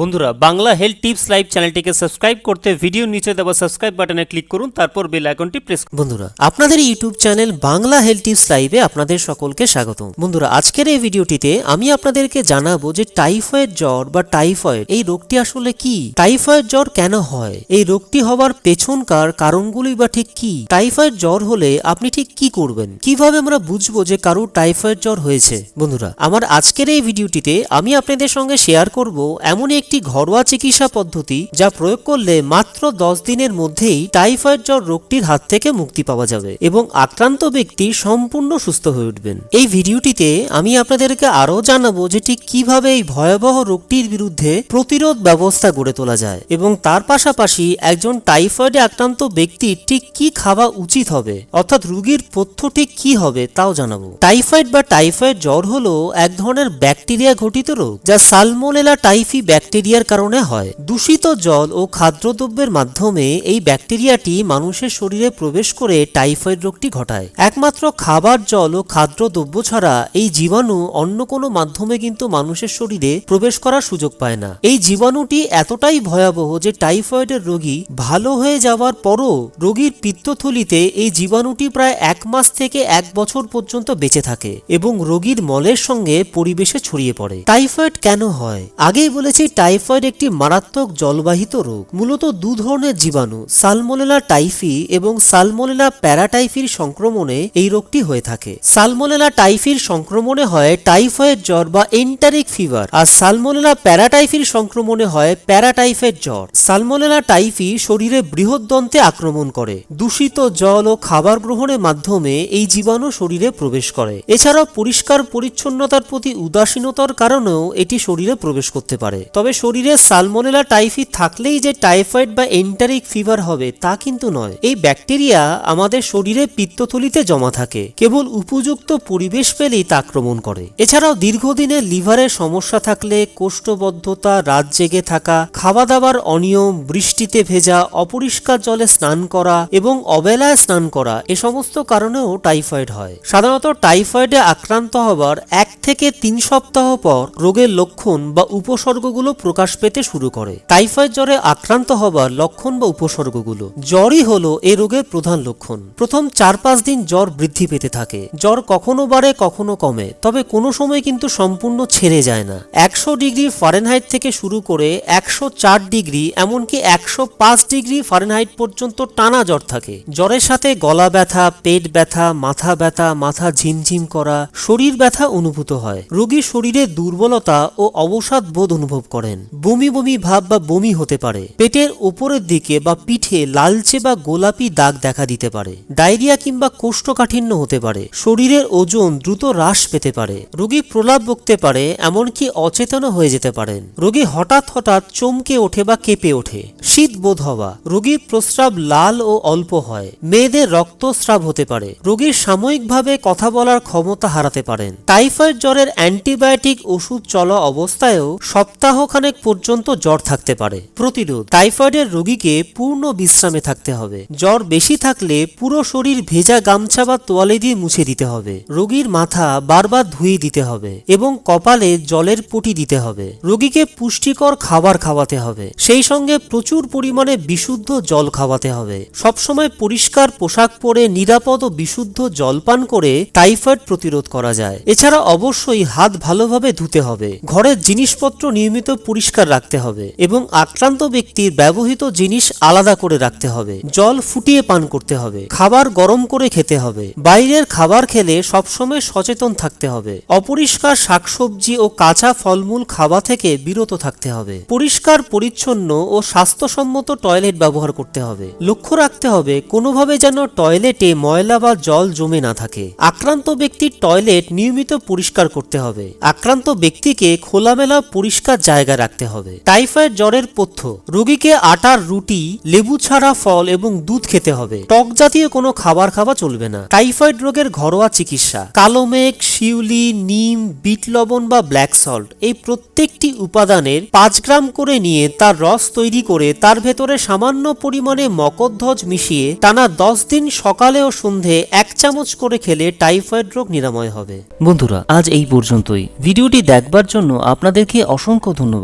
বন্ধুরা, Bangla health tips live চ্যানেলটিকে subscribe করতে ভিডিও নিচে দেওয়া সাবস্ক্রাইব বাটনে ক্লিক করুন, তারপর বেল আইকনটি প্রেস বন্ধুরা, আপনাদের YouTube channel Bangla health tips লাইভে আপনাদের সকলকে স্বাগত বন্ধুরা, আজকের এই ভিডিওটিতে আমি আপনাদেরকে জানাব যে টাইফয়েড জ্বর বা টাইফয়েড, এই রোগটি আসলে কি? টাইফয়েড জ্বর কেন হয়? এই রোগটি হওয়ার পেছনকার কারণগুলি বা ঠিক কি? টাইফয়েড জ্বর হলে আপনি ঠিক কি করবেন? কীভাবে আমরা বুঝব যে কারও টাইফয়েড জ্বর হয়েছে? বন্ধুরা, আমার আজকের এই ভিডিওটিতে আমি আপনাদের সঙ্গে শেয়ার করব এমনই একটি ঘরোয়া চিকিৎসা পদ্ধতি যা প্রয়োগ করলে মাত্র দশ দিনের মধ্যেই টাইফয়েড জ্বর রোগটির হাত থেকে মুক্তি পাওয়া যাবে এবং আক্রান্ত ব্যক্তি সম্পূর্ণ সুস্থ হয়ে উঠবেন। এই ভিডিওটিতে আমি আপনাদেরকে আরও জানাব যে ঠিক কীভাবে এই ভয়াবহ রোগটির বিরুদ্ধে প্রতিরোধ ব্যবস্থা গড়ে তোলা যায় এবং তার পাশাপাশি একজন টাইফয়েডে আক্রান্ত ব্যক্তির ঠিক কি খাওয়া উচিত হবে, অর্থাৎ রোগীর পথ্য ঠিক কি হবে তাও জানাব। টাইফয়েড বা টাইফয়েড জ্বর হলো এক ধরনের ব্যাকটেরিয়া ঘটিত রোগ যা সালমোনেলা টাইফি ব্যাকটেরিয়ার কারণে হয়। দূষিত জল ও খাদ্যদ্রব্যের মাধ্যমে এই ব্যাকটেরিয়াটি মানুষের শরীরে প্রবেশ করে টাইফয়েড রোগটি ঘটায়। একমাত্র খাবার, জল ও খাদ্যদ্রব্য ছাড়া এই জীবাণু অন্য কোনো মাধ্যমে কিন্তু মানুষের শরীরে প্রবেশ করার সুযোগ পায় না। এই জীবাণুটি এতটাই ভয়াবহ যে টাইফয়েডের রোগী ভালো হয়ে যাওয়ার পরও রোগীর পিত্তথলিতে এই জীবাণুটি প্রায় এক মাস থেকে এক বছর পর্যন্ত বেঁচে থাকে এবং রোগীর মলের সঙ্গে পরিবেশে ছড়িয়ে পড়ে। টাইফয়েড কেন হয়? আগেই বলেছি টাইফয়েড একটি মারাত্মক জলবাহিত রোগ। মূলত দু ধরনের জীবাণু, সালমোনেলা টাইফি এবং সালমোনেলা প্যারাটাইফির সংক্রমণে এই রোগটি হয়ে থাকে। সালমোনেলা টাইফির সংক্রমণে হয় টাইফয়েড জ্বর বা এন্টারিক ফিভার আর সালমোনেলা প্যারাটাইফির সংক্রমণে হয় প্যারাটাইফয়েড জ্বর। সালমোনেলা টাইফি শরীরে বৃহৎদন্তে আক্রমণ করে। দূষিত জল ও খাবার গ্রহণের মাধ্যমে এই জীবাণু শরীরে প্রবেশ করে। এছাড়াও পরিষ্কার পরিচ্ছন্নতার প্রতি উদাসীনতার কারণেও এটি শরীরে প্রবেশ করতে পারে। তবে শরীরে সালমোনেলা টাইফি থাকলেই যে টাইফয়েড বা এন্টারিক ফিভার হবে তা কিন্তু নয়। এই ব্যাকটেরিয়া আমাদের শরীরে পিত্তথলিতে জমা থাকে। কেবল উপযুক্ত পরিবেশ পেলেই তা আক্রমণ করে। এছাড়াও দীর্ঘদিনের লিভারের সমস্যা থাকলে, কোষ্ঠবদ্ধতা, রাত জেগে থাকা খাওয়া দাওয়ার অনিয়ম, বৃষ্টিতে ভেজা, অপরিষ্কার জলে স্নান করা এবং অবেলায় স্নান করা এ সমস্ত কারণেও টাইফয়েড হয়। সাধারণত টাইফয়েডে আক্রান্ত হবার এক থেকে তিন সপ্তাহ পর রোগের লক্ষণ বা উপসর্গগুলো প্রকাশ পেতে শুরু করে। টাইফয়েড জ্বরে আক্রান্ত হবার লক্ষণ বা উপসর্গগুলো। জ্বরই হলো এ রোগের প্রধান লক্ষণ। প্রথম চার পাঁচ দিন জ্বর বৃদ্ধি পেতে থাকে। জ্বর কখনো বাড়ে, কখনো কমে। তবে কোনো সময় কিন্তু সম্পূর্ণ ছেড়ে যায় না। একশো ডিগ্রি ফারেনহাইট থেকে শুরু করে একশো চার ডিগ্রি, এমনকি একশো পাঁচ ডিগ্রি ফারেনহাইট পর্যন্ত টানা জ্বর থাকে। জ্বরের সাথে গলা ব্যথা, পেট ব্যথা, মাথা ব্যথা, মাথা ঝিমঝিম করা, শরীর ব্যথা অনুভূত হয়। রোগী শরীরে দুর্বলতা ও অবসাদ বোধ অনুভব করেন। বমি বমি ভাব বা বমি হতে পারে। পেটের ওপরের দিকে বা পিঠে লালচে বা গোলাপি দাগ দেখা দিতে পারে। ডায়রিয়া কিংবা কোষ্ঠকাঠিন্য হতে পারে। শরীরের ওজন দ্রুত হ্রাস পেতে পারে। রোগী প্রলাপ বকতে পারে, এমনকি অচেতন হয়ে যেতে পারেন। রোগী হঠাৎ হঠাৎ চমকে ওঠে বা কেঁপে ওঠে। শীত বোধ হওয়া। রোগীর প্রস্রাব লাল ও অল্প হয়। মেয়েদের রক্তস্রাব হতে পারে। রোগীর সাময়িকভাবে কথা বলার ক্ষমতা হারাতে পারেন। টাইফয়েড জ্বরের অ্যান্টিবায়োটিক ওষুধ চলা অবস্থায়ও সপ্তাহখানেক পর্যন্ত জ্বর থাকতে পারে। প্রতিরোধ। টাইফয়েডের রোগীকে পূর্ণ বিশ্রামে থাকতে হবে। জ্বর বেশি থাকলে পুরো শরীর ভেজা গামছা বা তোয়ালে দিয়ে মুছে দিতে হবে। রোগীর মাথা বারবার ধুয়ে দিতে হবে এবং কপালে জলের পটি দিতে হবে। রোগীকে পুষ্টিকর খাবার খাওয়াতে হবে। সেই সঙ্গে প্রচুর পরিমাণে বিশুদ্ধ জল খাওয়াতে হবে। সবসময় পরিষ্কার পোশাক পরে নিরাপদ ও বিশুদ্ধ জল পান করে টাইফয়েড প্রতিরোধ করা যায়। এছাড়া অবশ্যই হাত ভালোভাবে ধুতে হবে। ঘরের জিনিসপত্র নিয়মিত পরিষ্কার রাখতে হবে এবং আক্রান্ত ব্যক্তির ব্যবহৃত জিনিস আলাদা করে রাখতে হবে। জল ফুটিয়ে পান করতে হবে, খাবার গরম করে খেতে হবে, বাইরের খাবার খেলে সবসময় সচেতন থাকতে হবে, অপরিষ্কার শাকসবজি ও কাঁচা ফলমূল খাওয়া থেকে বিরত থাকতে হবে, পরিষ্কার পরিচ্ছন্ন ও স্বাস্থ্যসম্মত টয়লেট ব্যবহার করতে হবে। লক্ষ্য রাখতে হবে, কোনোভাবে যেন টয়লেটে ময়লা বা জল জমে না থাকে। আক্রান্ত ব্যক্তির টয়লেট নিয়মিত পরিষ্কার করতে হবে। আক্রান্ত ব্যক্তিকে খোলামেলা পরিষ্কার জায়গা রাখতে হবে। টাইফয়েড জ্বরের পথ্য রোগীকে আটার রুটি লেবু ছাড়া ফল এবং দুধ খেতে হবে। টক জাতীয় কোনো খাবার খাওয়া চলবে না। টাইফয়েড রোগের ঘরোয়া চিকিৎসা কালো মেঘ শিউলি নিম বিট লবণ বা ব্ল্যাক সল্ট এই প্রত্যেকটি উপাদানের পাঁচ গ্রাম করে নিয়ে তার রস তৈরি করে তার ভেতরে সামান্য পরিমাণে মকরধ্বজ মিশিয়ে টানা দশ দিন সকালে ও সন্ধে এক চামচ করে খেলে টাইফয়েড রোগ নিরাময় হবে। বন্ধুরা আজ এই পর্যন্তই। ভিডিওটি দেখবার জন্য আপনাদেরকে অসংখ্য ধন্যবাদ।